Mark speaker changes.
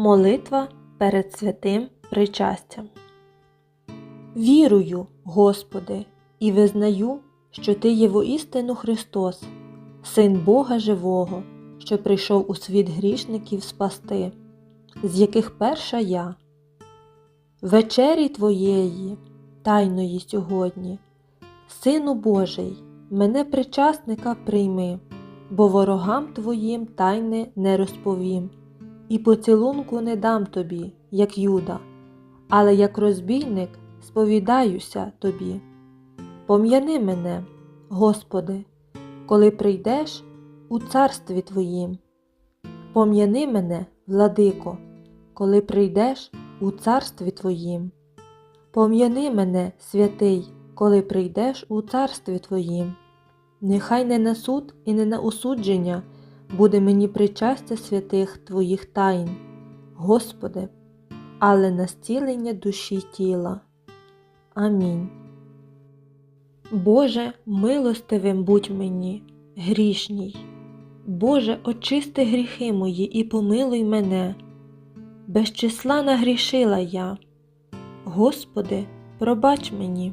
Speaker 1: Молитва перед святим причастям. Вірую, Господи, і визнаю, що Ти є воістину Христос, Син Бога Живого, що прийшов у світ грішників спасти, з яких перша я. Вечері Твоєї, тайної сьогодні, Сину Божий, мене причасника прийми, бо ворогам Твоїм тайне не розповім, і поцілунку не дам тобі, як Юда, але як розбійник сповідаюся тобі. Пом'яни мене, Господи, коли прийдеш у царстві Твоїм. Пом'яни мене, владико, коли прийдеш у царстві Твоїм. Пом'яни мене, святий, коли прийдеш у царстві Твоїм. Нехай не на суд і не на осудження буде мені причастя святих Твоїх тайн, Господи, але на зцілення душі тіла. Амінь. Боже, милостивим будь мені, грішній. Боже, очисти гріхи мої і помилуй мене. Без числа нагрішила я. Господи, пробач мені.